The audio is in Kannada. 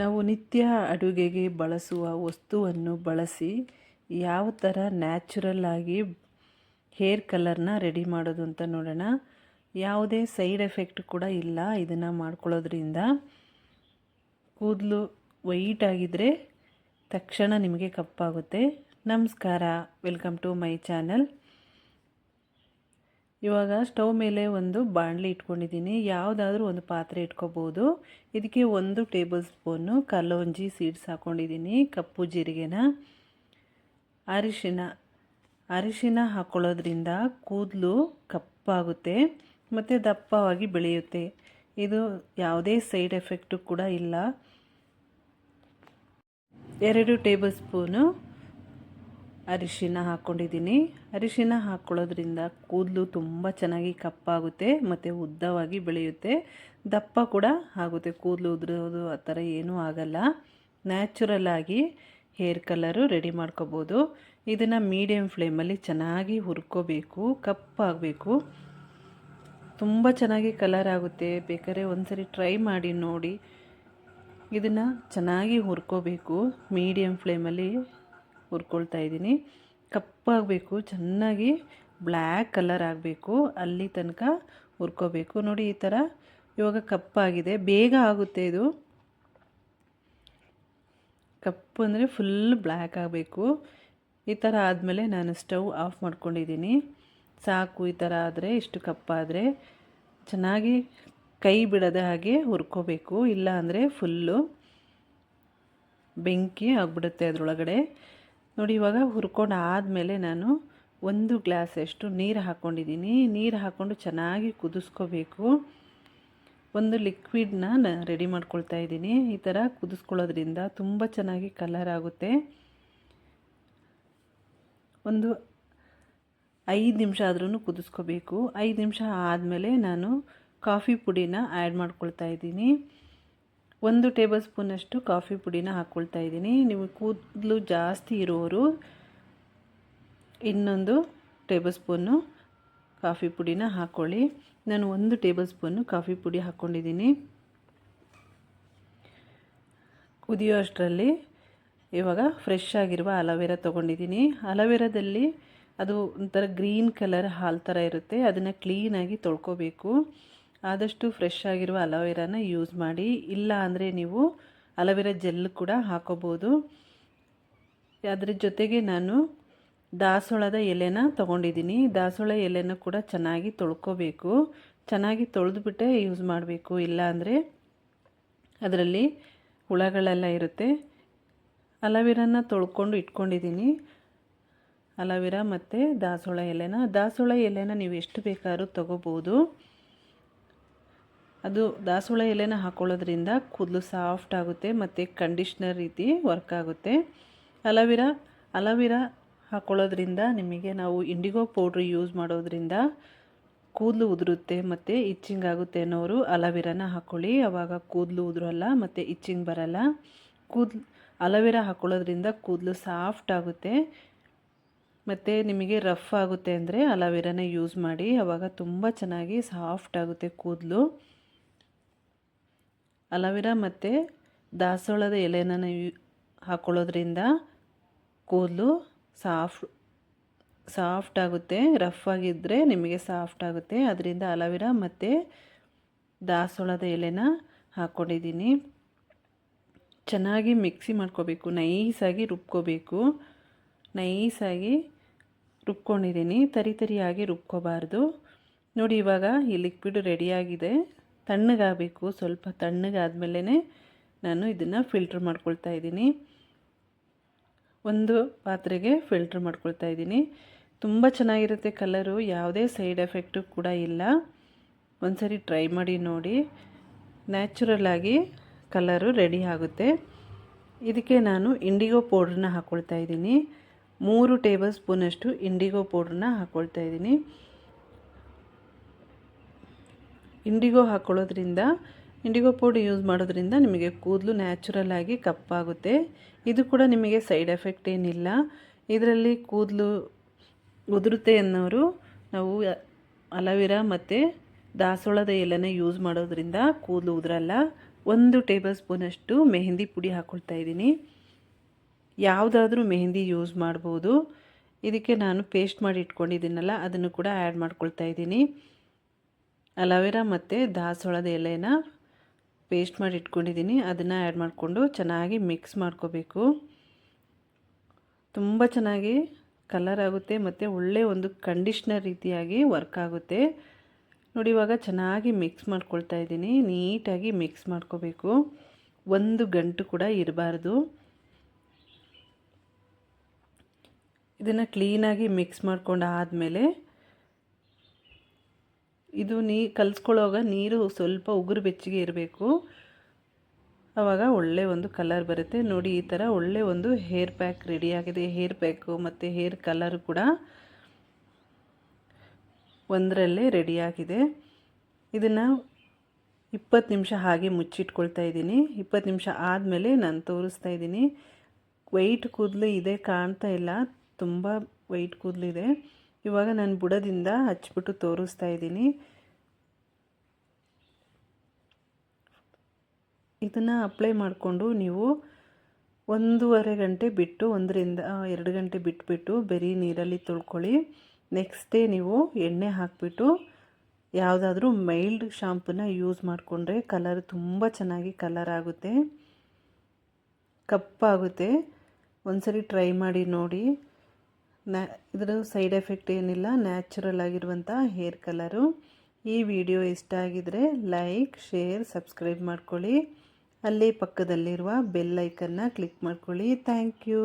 ನಾವು ನಿತ್ಯ ಅಡುಗೆಗೆ ಬಳಸುವ ವಸ್ತುವನ್ನು ಬಳಸಿ ಯಾವ ಥರ ನ್ಯಾಚುರಲ್ ಆಗಿ ಹೇರ್ ಕಲರ್ನ ರೆಡಿ ಮಾಡೋದು ಅಂತ ನೋಡೋಣ. ಯಾವುದೇ ಸೈಡ್ ಎಫೆಕ್ಟ್ ಕೂಡ ಇಲ್ಲ ಇದನ್ನು ಮಾಡ್ಕೊಳ್ಳೋದ್ರಿಂದ. ಕೂದಲು ವೈಟ್ ಆಗಿದ್ದರೆ ತಕ್ಷಣ ನಿಮಗೆ ಕಪ್ಪಾಗುತ್ತೆ. ನಮಸ್ಕಾರ, ವೆಲ್ಕಮ್ ಟು ಮೈ ಚಾನಲ್. ಇವಾಗ ಸ್ಟವ್ ಮೇಲೆ ಒಂದು ಬಾಣಲಿ ಇಟ್ಕೊಂಡಿದ್ದೀನಿ. ಯಾವುದಾದ್ರೂ ಒಂದು ಪಾತ್ರೆ ಇಟ್ಕೋಬೋದು. ಇದಕ್ಕೆ ಒಂದು ಟೇಬಲ್ ಸ್ಪೂನು ಕಲ್ಲೊಂಜಿ ಸೀಡ್ಸ್ ಹಾಕ್ಕೊಂಡಿದ್ದೀನಿ ಕಪ್ಪು ಜೀರಿಗೆನ. ಅರಿಶಿನ. ಅರಿಶಿನ ಹಾಕ್ಕೊಳ್ಳೋದ್ರಿಂದ ಕೂದಲು ಕಪ್ಪಾಗುತ್ತೆ, ಮತ್ತು ದಪ್ಪವಾಗಿ ಬೆಳೆಯುತ್ತೆ. ಇದು ಯಾವುದೇ ಸೈಡ್ ಎಫೆಕ್ಟು ಕೂಡ ಇಲ್ಲ. ಎರಡು ಟೇಬಲ್ ಸ್ಪೂನು ಅರಿಶಿನ ಹಾಕ್ಕೊಂಡಿದ್ದೀನಿ ಅರಿಶಿನ ಹಾಕ್ಕೊಳ್ಳೋದ್ರಿಂದ ಕೂದಲು ತುಂಬ ಚೆನ್ನಾಗಿ ಕಪ್ಪಾಗುತ್ತೆ, ಮತ್ತು ಉದ್ದವಾಗಿ ಬೆಳೆಯುತ್ತೆ. ದಪ್ಪ ಕೂಡ ಆಗುತ್ತೆ ಕೂದಲು ಉದುರೋದು ಆ ಥರ ಏನೂ ಆಗಲ್ಲ. ನ್ಯಾಚುರಲ್ಲಾಗಿ ಹೇರ್ ಕಲರು ರೆಡಿ ಮಾಡ್ಕೋಬೋದು. ಇದನ್ನು ಮೀಡಿಯಮ್ ಫ್ಲೇಮಲ್ಲಿ ಚೆನ್ನಾಗಿ ಹುರ್ಕೋಬೇಕು, ಕಪ್ಪಾಗಬೇಕು. ತುಂಬ ಚೆನ್ನಾಗಿ ಕಲರ್ ಆಗುತ್ತೆ. ಬೇಕಾದ್ರೆ ಒಂದ್ಸರಿ ಟ್ರೈ ಮಾಡಿ ನೋಡಿ. ಇದನ್ನು ಚೆನ್ನಾಗಿ ಹುರ್ಕೋಬೇಕು. ಮೀಡಿಯಮ್ ಫ್ಲೇಮಲ್ಲಿ ಹುರ್ಕೊಳ್ತಾ ಇದ್ದೀನಿ. ಕಪ್ಪಾಗಬೇಕು ಚೆನ್ನಾಗಿ ಬ್ಲ್ಯಾಕ್ ಕಲರ್ ಆಗಬೇಕು, ಅಲ್ಲಿ ತನಕ ಹುರ್ಕೋಬೇಕು. ನೋಡಿ ಈ ಥರ ಇವಾಗ ಕಪ್ಪಾಗಿದೆ. ಬೇಗ ಆಗುತ್ತೆ ಇದು. ಕಪ್ಪು ಅಂದರೆ ಫುಲ್ ಬ್ಲ್ಯಾಕ್ ಆಗಬೇಕು. ಈ ಥರ ಆದಮೇಲೆ ನಾನು ಸ್ಟವ್ ಆಫ್ ಮಾಡ್ಕೊಂಡಿದ್ದೀನಿ. ಸಾಕು, ಈ ಥರ ಆದರೆ, ಇಷ್ಟು ಕಪ್ಪಾದರೆ. ಚೆನ್ನಾಗಿ ಕೈ ಬಿಡದ ಹಾಗೆ ಹುರ್ಕೋಬೇಕು. ಇಲ್ಲ ಅಂದರೆ ಫುಲ್ಲು ಬೆಂಕಿ ಆಗಿಬಿಡುತ್ತೆ ಅದರೊಳಗಡೆ. ನೋಡಿ, ಇವಾಗ ಹುರ್ಕೊಂಡು ಆದಮೇಲೆ ನಾನು ಒಂದು ಗ್ಲಾಸಷ್ಟು ನೀರು ಹಾಕ್ಕೊಂಡಿದ್ದೀನಿ ನೀರು ಹಾಕ್ಕೊಂಡು ಚೆನ್ನಾಗಿ ಕುದಿಸ್ಕೋಬೇಕು. ಒಂದು ಲಿಕ್ವಿಡ್ನ ರೆಡಿ ಮಾಡ್ಕೊಳ್ತಾ ಇದ್ದೀನಿ. ಈ ಥರ ಕುದಿಸ್ಕೊಳ್ಳೋದ್ರಿಂದ ತುಂಬ ಚೆನ್ನಾಗಿ ಕಲರ್ ಆಗುತ್ತೆ. ಒಂದು ಐದು ನಿಮಿಷ ಆದ್ರೂ ಕುದಿಸ್ಕೋಬೇಕು. ಐದು ನಿಮಿಷ ಆದಮೇಲೆ ನಾನು ಕಾಫಿ ಪುಡಿನ ಆ್ಯಡ್ ಮಾಡ್ಕೊಳ್ತಾ ಇದ್ದೀನಿ. ಒಂದು ಟೇಬಲ್ ಸ್ಪೂನಷ್ಟು ಕಾಫಿ ಪುಡಿನ ಹಾಕ್ಕೊಳ್ತಾ ಇದ್ದೀನಿ. ನಿಮಗೆ ಕೂದಲು ಜಾಸ್ತಿ ಇರೋರು ಇನ್ನೊಂದು ಟೇಬಲ್ ಸ್ಪೂನು ಕಾಫಿ ಪುಡಿನ ಹಾಕ್ಕೊಳ್ಳಿ ನಾನು ಒಂದು ಟೇಬಲ್ ಸ್ಪೂನು ಕಾಫಿ ಪುಡಿ ಹಾಕ್ಕೊಂಡಿದ್ದೀನಿ ಕುದಿಯೋ ಅಷ್ಟರಲ್ಲಿ ಇವಾಗ ಫ್ರೆಶ್ ಆಗಿರುವ ಅಲೋವೆರಾ ತೊಗೊಂಡಿದ್ದೀನಿ. ಅಲೋವೆರಾದಲ್ಲಿ ಅದು ಒಂಥರ ಗ್ರೀನ್ ಕಲರ್ ಹಾಲು ಥರ ಇರುತ್ತೆ. ಅದನ್ನು ಕ್ಲೀನಾಗಿ ತೊಳ್ಕೊಬೇಕು. ಆದಷ್ಟು ಫ್ರೆಶ್ ಆಗಿರುವ ಅಲೋವೆರಾನ ಯೂಸ್ ಮಾಡಿ, ಇಲ್ಲ ಅಂದರೆ ನೀವು ಅಲೋವೆರಾ ಜೆಲ್ ಕೂಡ ಹಾಕೋಬೋದು. ಅದರ ಜೊತೆಗೆ ನಾನು ದಾಸೋಳದ ಎಲೆನ ತೊಗೊಂಡಿದ್ದೀನಿ. ದಾಸೋಳ ಎಲೆನ ಕೂಡ ಚೆನ್ನಾಗಿ ತೊಳ್ಕೊಬೇಕು. ಚೆನ್ನಾಗಿ ತೊಳೆದ್ಬಿಟ್ಟೆ ಯೂಸ್ ಮಾಡಬೇಕು. ಇಲ್ಲ ಅಂದರೆ ಅದರಲ್ಲಿ ಹುಳಗಳೆಲ್ಲ ಇರುತ್ತೆ. ಅಲೋವೆರಾನ ತೊಳ್ಕೊಂಡು ಇಟ್ಕೊಂಡಿದ್ದೀನಿ. ಅಲೋವೆರಾ ಮತ್ತು ದಾಸೋಳ ಎಲೆನ. ದಾಸೋಳ ಎಲೆನ ನೀವು ಎಷ್ಟು ಬೇಕಾದ್ರೂ ತೊಗೋಬೋದು. ಅದು ದಾಸವಾಳ ಎಲೆನ ಹಾಕ್ಕೊಳ್ಳೋದ್ರಿಂದ ಕೂದಲು ಸಾಫ್ಟ್ ಆಗುತ್ತೆ ಮತ್ತು ಕಂಡೀಷ್ನರ್ ರೀತಿ ವರ್ಕ್ ಆಗುತ್ತೆ. ಅಲವಿರ ಅಲವಿರ ಹಾಕ್ಕೊಳ್ಳೋದ್ರಿಂದ ನಿಮಗೆ ನಾವು ಇಂಡಿಗೋ ಪೌಡ್ರ್ ಯೂಸ್ ಮಾಡೋದ್ರಿಂದ ಕೂದಲು ಉದುರುತ್ತೆ ಮತ್ತು ಇಚ್ಚಿಂಗ್ ಆಗುತ್ತೆ ಅನ್ನೋರು ಅಲವಿರಾನ ಹಾಕ್ಕೊಳ್ಳಿ ಆವಾಗ ಕೂದಲು ಉದುರಲ್ಲ ಮತ್ತು ಇಚ್ಚಿಂಗ್ ಬರಲ್ಲ. ಕೂದಲು ಅಲವಿರಾ ಹಾಕ್ಕೊಳ್ಳೋದ್ರಿಂದ ಕೂದಲು ಸಾಫ್ಟ್ ಆಗುತ್ತೆ ಮತ್ತು ನಿಮಗೆ ರಫ್ ಆಗುತ್ತೆ ಅಂದರೆ ಅಲವಿರನ ಯೂಸ್ ಮಾಡಿ. ಆವಾಗ ತುಂಬ ಚೆನ್ನಾಗಿ ಸಾಫ್ಟ್ ಆಗುತ್ತೆ ಕೂದಲು. ಅಲೋವೆರಾ ಮತ್ತು ದಾಸವಾಳದ ಎಲೆನ ಹಾಕ್ಕೊಳ್ಳೋದ್ರಿಂದ ಕೂದಲು ಸಾಫ್ಟ್ ಸಾಫ್ಟ್ ಆಗುತ್ತೆ, ರಫ್ ಆಗಿದ್ದರೆ ನಿಮಗೆ ಸಾಫ್ಟ್ ಆಗುತ್ತೆ. ಅದರಿಂದ ಅಲವಿರ ಮತ್ತು ದಾಸವಾಳದ ಎಲೆನ ಹಾಕ್ಕೊಂಡಿದ್ದೀನಿ ಚೆನ್ನಾಗಿ ಮಿಕ್ಸಿ ಮಾಡ್ಕೋಬೇಕು, ನೈಸಾಗಿ ರುಬ್ಕೋಬೇಕು. ನೈಸಾಗಿ ರುಬ್ಕೊಂಡಿದ್ದೀನಿ, ತರಿ ತರಿಯಾಗಿ ರುಬ್ಕೋಬಾರ್ದು. ನೋಡಿ ಇವಾಗ ಈ ಲಿಕ್ವಿಡ್ ರೆಡಿಯಾಗಿದೆ. ತಣ್ಣಗಾಗಬೇಕು. ಸ್ವಲ್ಪ ತಣ್ಣಗಾದಮೇಲೆ ನಾನು ಇದನ್ನು ಫಿಲ್ಟ್ರ್ ಮಾಡ್ಕೊಳ್ತಾ ಇದ್ದೀನಿ. ಒಂದು ಪಾತ್ರೆಗೆ ಫಿಲ್ಟ್ರ್ ಮಾಡ್ಕೊಳ್ತಾ ಇದ್ದೀನಿ. ತುಂಬ ಚೆನ್ನಾಗಿರುತ್ತೆ ಕಲರು ಯಾವುದೇ ಸೈಡ್ ಎಫೆಕ್ಟು ಕೂಡ ಇಲ್ಲ. ಒಂದ್ಸರಿ ಟ್ರೈ ಮಾಡಿ ನೋಡಿ. ನ್ಯಾಚುರಲ್ ಆಗಿ ಕಲರು ರೆಡಿ ಆಗುತ್ತೆ. ಇದಕ್ಕೆ ನಾನು ಇಂಡಿಗೋ ಪೌಡ್ರನ್ನ ಹಾಕ್ಕೊಳ್ತಾ ಇದ್ದೀನಿ. ಮೂರು ಟೇಬಲ್ ಸ್ಪೂನಷ್ಟು ಇಂಡಿಗೋ ಪೌಡ್ರನ್ನ ಹಾಕ್ಕೊಳ್ತಾ ಇದ್ದೀನಿ. ಇಂಡಿಗೋ ಹಾಕ್ಕೊಳ್ಳೋದ್ರಿಂದ ಇಂಡಿಗೋ ಪೌಡ್ರ್ ಯೂಸ್ ಮಾಡೋದ್ರಿಂದ ನಿಮಗೆ ಕೂದಲು ನ್ಯಾಚುರಲ್ ಆಗಿ ಕಪ್ಪಾಗುತ್ತೆ. ಇದು ಕೂಡ ನಿಮಗೆ ಸೈಡ್ ಎಫೆಕ್ಟ್ ಏನಿಲ್ಲ. ಇದರಲ್ಲಿ ಕೂದಲು ಉದುರುತ್ತೆ ಅನ್ನೋರು ನಾವು ಅಲವಿರ ಮತ್ತು ದಾಸೋಳದ ಎಲೆನ ಯೂಸ್ ಮಾಡೋದ್ರಿಂದ ಕೂದಲು ಉದುರಲ್ಲ. ಒಂದು ಟೇಬಲ್ ಸ್ಪೂನಷ್ಟು ಮೆಹಂದಿ ಪುಡಿ ಹಾಕ್ಕೊಳ್ತಾ ಇದ್ದೀನಿ. ಯಾವುದಾದ್ರೂ ಮೆಹಂದಿ ಯೂಸ್ ಮಾಡ್ಬೋದು. ಇದಕ್ಕೆ ನಾನು ಪೇಸ್ಟ್ ಮಾಡಿ ಇಟ್ಕೊಂಡಿದ್ದೀನಲ್ಲ, ಅದನ್ನು ಕೂಡ ಆ್ಯಡ್ ಮಾಡ್ಕೊಳ್ತಾ ಇದ್ದೀನಿ. ಅಲೋವೆರಾ ಮತ್ತು ದಾಸೋಳದ ಎಲೆನ ಪೇಸ್ಟ್ ಮಾಡಿ ಇಟ್ಕೊಂಡಿದ್ದೀನಿ. ಅದನ್ನು ಆ್ಯಡ್ ಮಾಡಿಕೊಂಡು ಚೆನ್ನಾಗಿ ಮಿಕ್ಸ್ ಮಾಡ್ಕೋಬೇಕು. ತುಂಬ ಚೆನ್ನಾಗಿ ಕಲರ್ ಆಗುತ್ತೆ ಮತ್ತು ಒಳ್ಳೆಯ ಒಂದು ಕಂಡೀಷ್ನರ್ ರೀತಿಯಾಗಿ ವರ್ಕ್ ಆಗುತ್ತೆ. ನೋಡಿ, ಇವಾಗ ಚೆನ್ನಾಗಿ ಮಿಕ್ಸ್ ಮಾಡ್ಕೊಳ್ತಾ ಇದ್ದೀನಿ. ನೀಟಾಗಿ ಮಿಕ್ಸ್ ಮಾಡ್ಕೋಬೇಕು. ಒಂದು ಗಂಟು ಕೂಡ ಇರಬಾರ್ದು. ಇದನ್ನು ಕ್ಲೀನಾಗಿ ಮಿಕ್ಸ್ ಮಾಡ್ಕೊಂಡು ಆದಮೇಲೆ ಇದು ನೀ, ಕಲಿಸ್ಕೊಳ್ಳೋವಾಗ ನೀರು ಸ್ವಲ್ಪ ಉಗುರು ಬೆಚ್ಚಗೆ ಇರಬೇಕು. ಆವಾಗ ಒಳ್ಳೆ ಒಂದು ಕಲರ್ ಬರುತ್ತೆ. ನೋಡಿ, ಈ ಥರ ಒಳ್ಳೆ ಒಂದು ಹೇರ್ ಪ್ಯಾಕ್ ರೆಡಿಯಾಗಿದೆ ಹೇರ್ ಪ್ಯಾಕು ಮತ್ತು ಹೇರ್ ಕಲರ್ ಕೂಡ ಒಂದರಲ್ಲೇ ರೆಡಿಯಾಗಿದೆ ಇದನ್ನು ಇಪ್ಪತ್ತು ನಿಮಿಷ ಹಾಗೆ ಮುಚ್ಚಿಟ್ಕೊಳ್ತಾ ಇದ್ದೀನಿ. ಇಪ್ಪತ್ತು ನಿಮಿಷ ಆದಮೇಲೆ ನಾನು ತೋರಿಸ್ತಾ ಇದ್ದೀನಿ. ವೈಟ್ ಕೂದಲು ಇದೆ, ಕಾಣ್ತಾ ಇಲ್ಲ. ತುಂಬ ವೈಟ್ ಕೂದಲಿದೆ ಇವಾಗ ನಾನು ಬುಡದಿಂದ ಹಚ್ಚಿಬಿಟ್ಟು ತೋರಿಸ್ತಾ ಇದ್ದೀನಿ. ಇದನ್ನು ಅಪ್ಲೈ ಮಾಡಿಕೊಂಡು ನೀವು ಒಂದೂವರೆ ಗಂಟೆ ಬಿಟ್ಟು, ಒಂದರಿಂದ ಎರಡು ಗಂಟೆ ಬಿಟ್ಬಿಟ್ಟು ಬರೀ ನೀರಲ್ಲಿ ತೊಳ್ಕೊಳ್ಳಿ. ನೆಕ್ಸ್ಟ್ ಡೇ ನೀವು ಎಣ್ಣೆ ಹಾಕಿಬಿಟ್ಟು ಯಾವುದಾದ್ರೂ ಮೈಲ್ಡ್ ಶಾಂಪೂನ ಯೂಸ್ ಮಾಡಿಕೊಂಡ್ರೆ ಕಲರ್ ತುಂಬ ಚೆನ್ನಾಗಿ ಕಲರ್ ಆಗುತ್ತೆ. ಕಪ್ಪಾಗುತ್ತೆ. ಒಂದ್ಸರಿ ಟ್ರೈ ಮಾಡಿ ನೋಡಿ. ನ್ಯಾ ಇದರ ಸೈಡ್ ಎಫೆಕ್ಟ್ ಏನಿಲ್ಲ ನ್ಯಾಚುರಲ್ ಆಗಿರುವಂಥ ಹೇರ್ ಕಲರು ಈ ವಿಡಿಯೋ ಇಷ್ಟ ಆಗಿದರೆ ಲೈಕ್ ಶೇರ್ ಸಬ್ಸ್ಕ್ರೈಬ್ ಮಾಡ್ಕೊಳ್ಳಿ. ಅಲ್ಲಿ ಪಕ್ಕದಲ್ಲಿರುವ ಬೆಲ್ ಐಕನ್ನ ಕ್ಲಿಕ್ ಮಾಡ್ಕೊಳ್ಳಿ. Thank you